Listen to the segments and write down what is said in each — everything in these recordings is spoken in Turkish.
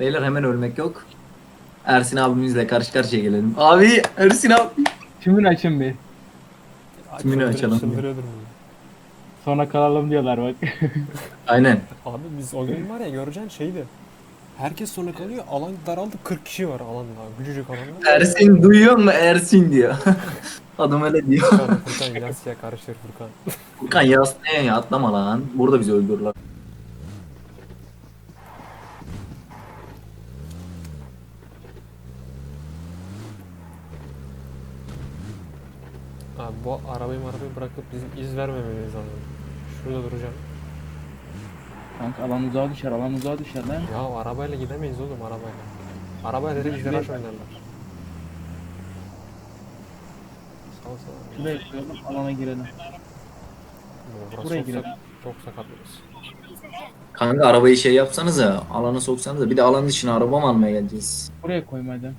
Beyler hemen ölmek yok. Ersin abimizle karşı karşıya gelelim. Abi Ersin abi. Tümünü açın bir. Tümünü açalım. Çıldırıyordur bu. Sonra kalalım diyorlar bak. Aynen. Abi biz o gün var ya göreceksin şeydi. Herkes sonra kalıyor. Alan daraldı. 40 kişi var alanda. Küçücük alanda. Ersin duyuyor mu Ersin diyor. Adam öyle diyor. Furkan, Furkan Yasya'ya karışır Furkan. Furkan yasnaya ya atlama lan. Burada bizi öldürürler. Abi bu arabayı arabayı bırakıp bizim iz vermememiz lazım. Şurada duracağım. Kanka alan uzağa düşer, alan uzağa düşer lan. Ya arabayla gidemeyiz oğlum arabayla. Arabayla direkt Şuraya- viraj oynarlar. Sal sal. Şuraya koyalım, alana girelim. Burası Buraya çok, girelim. sak- çok sakat burası. Kanka arabayı şey yapsanıza. Alana soksanıza. Bir de alan dışına araba mı almaya geleceğiz? Buraya koyma hadi.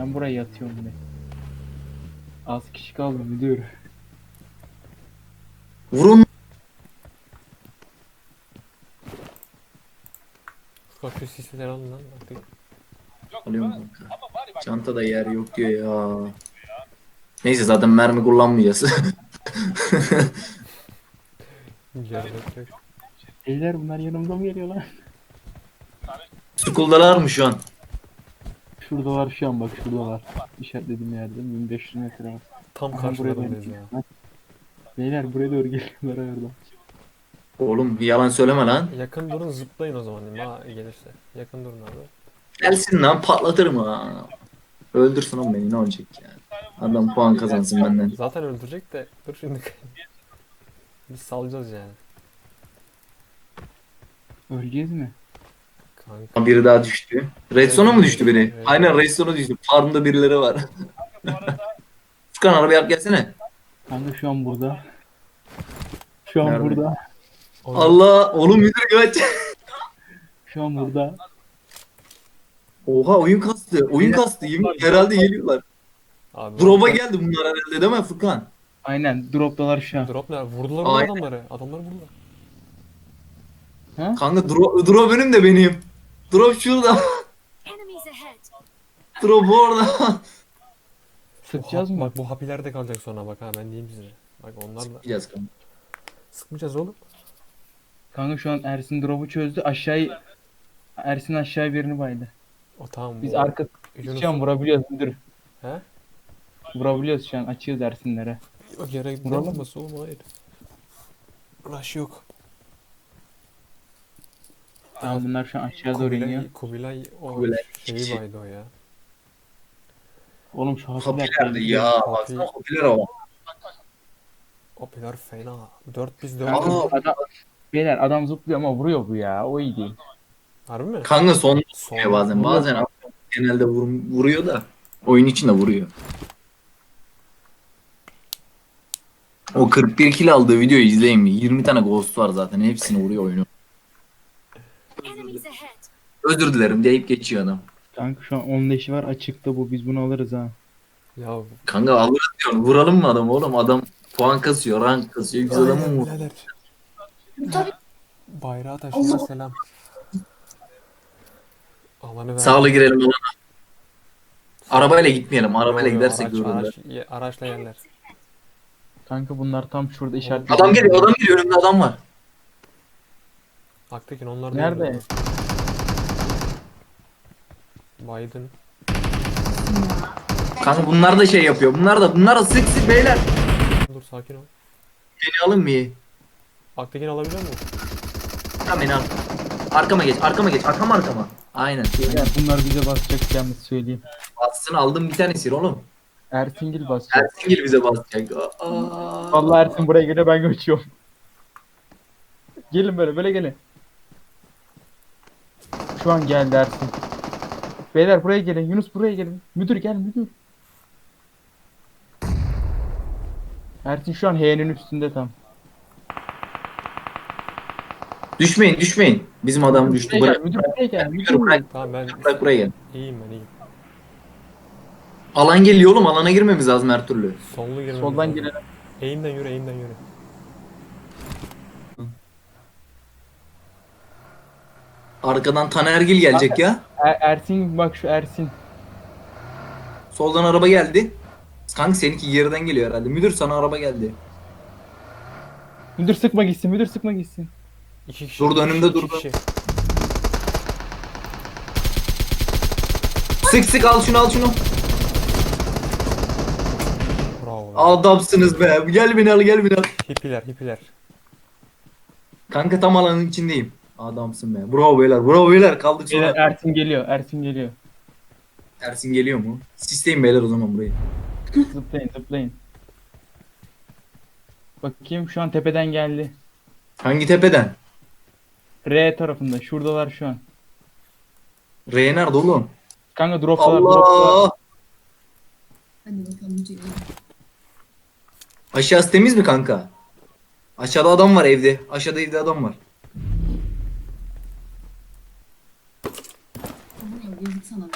Ben buraya yatıyorum bir. Az kişi kaldı müdür. Vurun. Furkan şu sisleri alın lan artık. Alıyorum kanka. Çantada yer yok diyor ya. Neyse zaten mermi kullanmayacağız. Yok. Beyler bunlar yanımda mı geliyor lan? School'dalar mı şu an? Şuradalar şu an bak şuradalar. İşaretlediğim yerde 1500 metre var. Tam karşılarındayız ya. Beyler buraya doğru geliyorlar oradan. Oğlum bir yalan söyleme lan. Yakın durun zıplayın o zaman ha gelirse. Yakın durun abi. Gelsin lan patlatırım ha. Öldürsün oğlum beni ne olacak ya. Adam puan kazansın benden. Zaten öldürecek de dur şimdi. Biz salacağız yani. Öleceğiz mi? Kanka. Biri daha düştü. Redstone'a mı düştü biri? Evet. Aynen Redstone'a düştü. Farmda birileri var. Furkan arabaya gelsene. Kanka şu an burada. Şu an Nerede? burada. Onu- Allah oğlum müdür kaç. Şu an burada. Oha oyun kastı. Oyun kastı. Yemin herhalde geliyorlar. Abi, Drop'a geldi bunlar herhalde değil mi Furkan? Aynen droptalar şu an. Drop ne? Vurdular oğlum Aynen. adamları. Adamlar vurdular. Ha? Kanka drop, drop önümde benim. Drop şurada. Drop orada. Sıkacağız mı? Bak bu hapilerde kalacak sonra bak ha ben diyeyim size. Bak onlar da Gideceğiz kanka. sıkmayacağız oğlum. Kanka şu an Ersin drop'u çözdü. Aşağıya Ersin aşağıya birini baydı. O tamam. Biz o- arka Yunus- şu an vurabiliyoruz müdür. He? Vurabiliyoruz şu an açığız Ersinlere. Yok yere Vuralım. vurulması oğlum hayır. Rush yok. Tamam bunlar şu an aşağı doğru iniyor. Kubilay, Kubilay o Kubilay şeyi baydı o ya. Oğlum şu hafifler Hopilerdi ya. Baksana hopiler o. O pilar fena. 4 biz 4. Kanka, Aa. adam, beyler adam zıplıyor ama vuruyor bu ya. O iyi değil. Harbi mi? Kanka son Son. bazen bazen genelde vur- vuruyor da oyun içinde vuruyor. O 41 kill aldığı videoyu izleyin mi? 20 tane ghost var zaten. Hepsini vuruyor oyunu. Enemies ahead. Özür dilerim deyip geçiyor adam. Kanka şu an 10 leşi var açıkta bu. Biz bunu alırız ha. Ya Kanka alırız diyorum. Vuralım mı adam oğlum? Adam puan kasıyor, rank kasıyor. Biz adamı mı vur? birader. Bayrağı taşıya selam. Alanı ver. Sağlı girelim alana. Arabayla gitmeyelim. Arabayla Yo, gidersek araç, görürler. araç, ye- araçla yerler. Kanka bunlar tam şurada işaret. Adam geliyor, adam geliyor. Önümde adam var. Aktekin onlar da Nerede? Biden. Kanka bunlar da şey yapıyor. Bunlar da bunlar da sık sık beyler. Dur sakin ol. Beni alın mı? Aktekin alabiliyor musun? Tamam beni al. Arkama geç, arkama geç. Arkama arkama. Aynen. Beyler bunlar bize basacak yalnız söyleyeyim. Bassın aldım bir tanesini oğlum. Ertingil basacak. Ersin bize basacak. Aa. Vallahi Ersin buraya geliyor ben göçüyorum. gelin böyle böyle gelin. Şu an geldi Ersin. Beyler buraya gelin. Yunus buraya gelin. Müdür gel müdür. Ersin şu an H'nin üstünde tam. Düşmeyin, düşmeyin. Bizim adam düştü. Buraya gel, Bırak, müdür buraya gel. Müdür. bırak, Tamam ben bırak buraya gel. iyiyim ben iyiyim. Alan geliyor oğlum. Alana girmemiz lazım her türlü. Sollu girmemiz Soldan lazım. girelim. Eğimden yürü eğimden yürü. Arkadan Tanergil gelecek ya. Er- Ersin bak şu Ersin. Soldan araba geldi. Kanka seninki geriden geliyor herhalde. Müdür sana araba geldi. Müdür sıkma gitsin müdür sıkma gitsin. İki kişi. Durdu, iki önümde kişi, iki durdu. kişi. Sık sık al şunu al şunu. Bravo. Adamsınız be. Gel beni al gel beni al. Hippiler hippiler. Kanka tam alanın içindeyim. Adamsın be. Bravo beyler. Bravo beyler. Kaldık Beyler, sonra. Ersin geliyor Ersin geliyor. Ersin geliyor mu? Sisteyim beyler o zaman burayı. Zıplayın zıplayın. Bakayım şu an tepeden geldi. Hangi tepeden? R tarafında şuradalar şu an. R nerede oğlum? Kanka droptalar. Allah! Hadi bakalım Ceylan. Aşağısı temiz mi kanka? Aşağıda adam var evde. Aşağıda evde adam var. Sana be.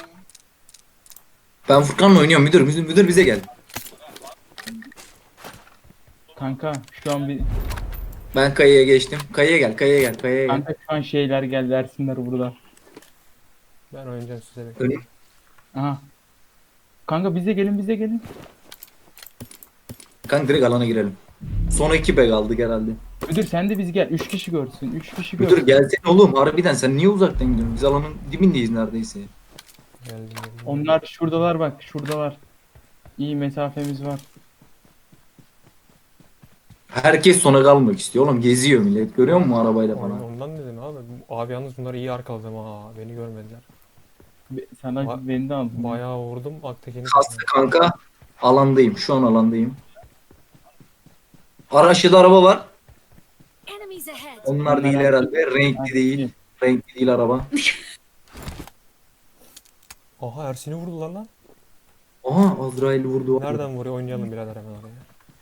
Ben Furkan'la oynuyorum müdür. Müdür, müdür bize gel. Kanka şu an bir Ben kayaya geçtim. Kayaya gel, kayaya gel, kayaya gel. kanka şu an şeyler geldi Ersinler burada. Ben oynayacağım size bekleyin. Öyle. Aha. Kanka bize gelin bize gelin. Kanka direkt alana girelim. Son iki be kaldık herhalde. Müdür sen de biz gel. 3 kişi görsün. 3 kişi Müdür görsün. gelsene oğlum. Harbiden sen niye uzaktan gidiyorsun? Biz alanın dibindeyiz neredeyse. Geldim, geldim. Onlar şuradalar bak şuradalar. İyi mesafemiz var. Herkes sona kalmak istiyor oğlum. Geziyor millet. Görüyor musun arabayla Ondan, falan? ondan dedim abi. Bu- Abi yalnız bunları iyi arkaladım ha. Beni görmediler. Be- Sana Ba- beni de aldın. Bayağı vurdum. Aktekini Kastı kanka. Alandayım. Şu an alandayım. Araçlı araba var. Enemies ahead. Onlar değil herhalde. Renkli değil. Renkli değil araba. Aha Ersin'i vurdular lan. Aha Azrail vurdu. Nereden vuruyor? Oynayalım birader hemen oraya.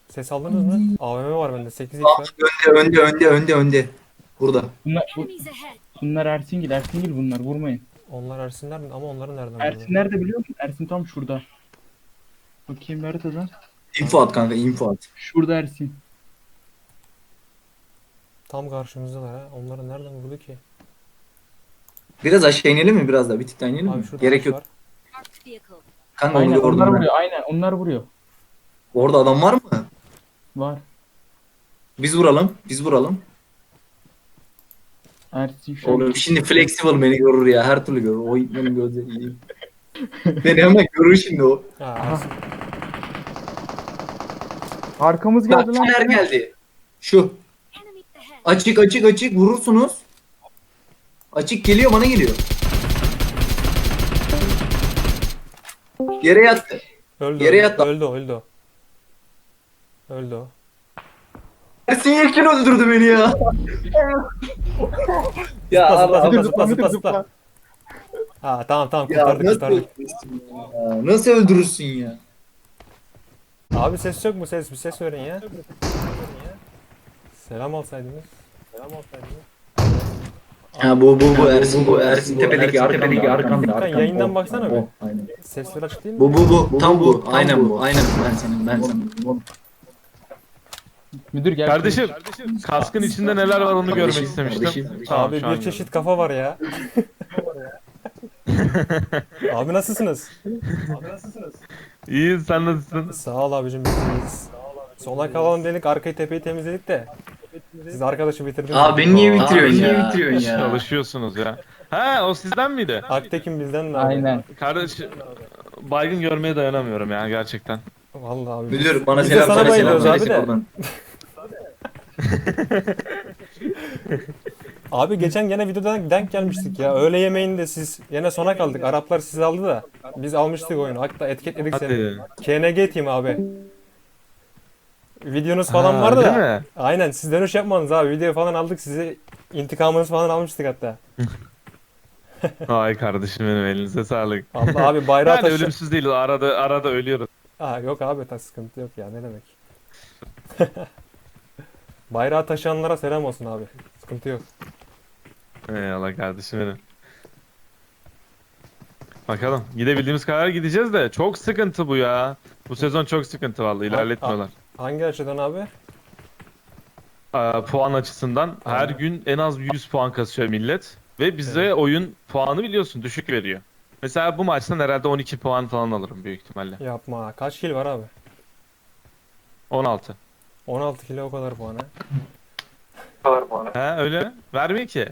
Ses aldınız mı? AVM var bende. 8 x var. önde önde önde önde önde. Burada. Bunlar, bu- Enemies ahead. bunlar Ersingil. Ersingil bunlar. Vurmayın. Onlar Ersinler mi? Ama onları nereden Ersin vurdu? nerede biliyor musun? Ersin tam şurada. Bakayım nerede Info at kanka info at. Şurada Ersin. Tam karşımızdalar ha. Onları nereden vurdu ki? Biraz aşağı inelim mi biraz daha? Bir tık daha inelim Abi mi? şurada Gerek yok. var. Kanka onu Aynen onlar ben. vuruyor. Aynen onlar vuruyor. Orada adam var mı? Var. Biz vuralım. Biz vuralım. Ersin şu an. Oğlum şimdi flexible beni görür ya. Her türlü görür. O benim gözleri iyi. beni hemen görür şimdi o. Ha. Arkamız Bak geldi lan. Fener geldi. Şu. Açık açık açık vurursunuz. Açık geliyor bana geliyor. Yere yattı. Öldü. Yere öldü, yat lan. öldü, öldü. Öldü. Ersin Yekin öldürdü beni ya. ya Zıpla, zıpla, Allah. zıpla, zıpla, zıpla, zıpla. Ha tamam tamam Ya kurtardık nasıl kurtardık. öldürürsün ya? Nasıl öldürürsün ya? Abi ses yok mu ses? Bir ses verin ya. Selam alsaydınız. Selam alsaydınız. Ha bu bu bu Ersin bu Ersin tepedeki arkamdaki arkamda Furkan, arkamda. yayından baksana bir. Aynen. Sesler açık değil mi? Bu bu bu tam bu aynen bu aynen ben senin ben senin. Müdür gel. Kardeşim, kaskın içinde neler var onu görmek Kardeşim, istemiştim. kardeşim. Tamam, Abi şu an bir çeşit kafa var ya. Abi nasılsınız? gördüm. İyi, sen nasılsın? Sağ ol abicim biz iyiyiz. Sona kalalım dedik arkayı tepeyi temizledik de. Siz arkadaşı bitirdiniz. Aa beni niye bitiriyorsun ya? bitiriyorsun ya? Çalışıyorsunuz ya. Ha, o sizden miydi? Aktekin bizden mi abi? Aynen. Kardeş, baygın görmeye dayanamıyorum ya gerçekten. Vallahi abi. Müdür bana Biz de selam sana söyle selam bayılıyoruz abi söyle de. oradan. Abi geçen gene videodan denk gelmiştik ya. Öğle yemeğinde siz yine sona kaldık. Araplar sizi aldı da. Biz almıştık oyunu. Hatta etiketledik seni. Hadi. KNG team abi. Videonuz falan Ha, vardı değil da. mi? Aynen siz dönüş yapmadınız abi. Video falan aldık sizi. İntikamınızı falan almıştık hatta. Ay kardeşim benim elinize sağlık. Allah abi bayrağı Yani taşı... ölümsüz değiliz. Arada arada ölüyoruz. Ha, yok abi ta sıkıntı yok ya ne demek. bayrağı taşıyanlara selam olsun abi. Sıkıntı yok. Eyvallah kardeşim benim. Bakalım. Gidebildiğimiz kadar gideceğiz de çok sıkıntı bu ya. Bu sezon çok sıkıntı vallahi ilerletmiyorlar. Hangi açıdan abi? Aa, puan açısından her gün en az 100 puan kasıyor millet. Ve bize oyun puanı biliyorsun düşük veriyor. Mesela bu maçtan herhalde 12 puan falan alırım büyük ihtimalle. Yapma. Kaç kill var abi? 16. 16 kilo o kadar puan ha. He öyle. Vermiyor ki.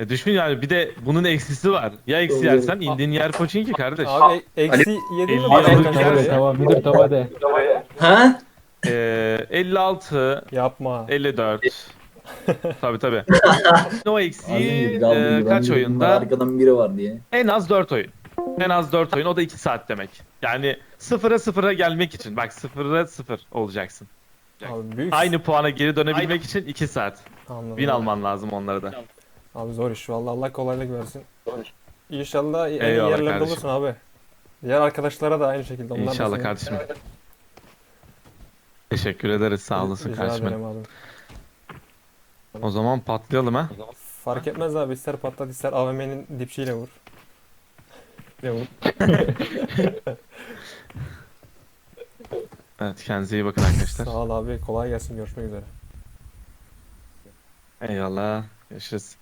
E düşün yani bir de bunun eksisi var. Ya eksi Doğru. yersen indiğin yer Pochinki kardeş. Abi eksi 7 mi elli var. Abi, tamam müdür tamam de. Ha? Ee, 56, Yapma. 54. tabi tabi. o Azim eksiği e, kaç oyunda? Arkadan biri var diye. En az 4 oyun. En az 4 oyun. O da 2 saat demek. Yani sıfıra sıfıra gelmek için. Bak sıfıra sıfır olacaksın. Abi büyük. Aynı puana geri dönebilmek için 2 saat. Anladım. Win alman lazım onlara da. Abi zor iş. Vallahi Allah kolaylık versin. İnşallah en iyi Eyvallah yerlerde kardeşim. olursun abi. Diğer arkadaşlara da aynı şekilde. Onlar da İnşallah seni- kardeşim. Teşekkür ederiz. Sağ olasın Rica kardeşim. ederim abi. O zaman patlayalım ha. Fark etmez abi. ister patlat ister AVM'nin dipçiyle vur. Ne vur? Evet kendinize iyi bakın arkadaşlar. Sağ ol abi. Kolay gelsin. Görüşmek üzere. Eyvallah. Görüşürüz.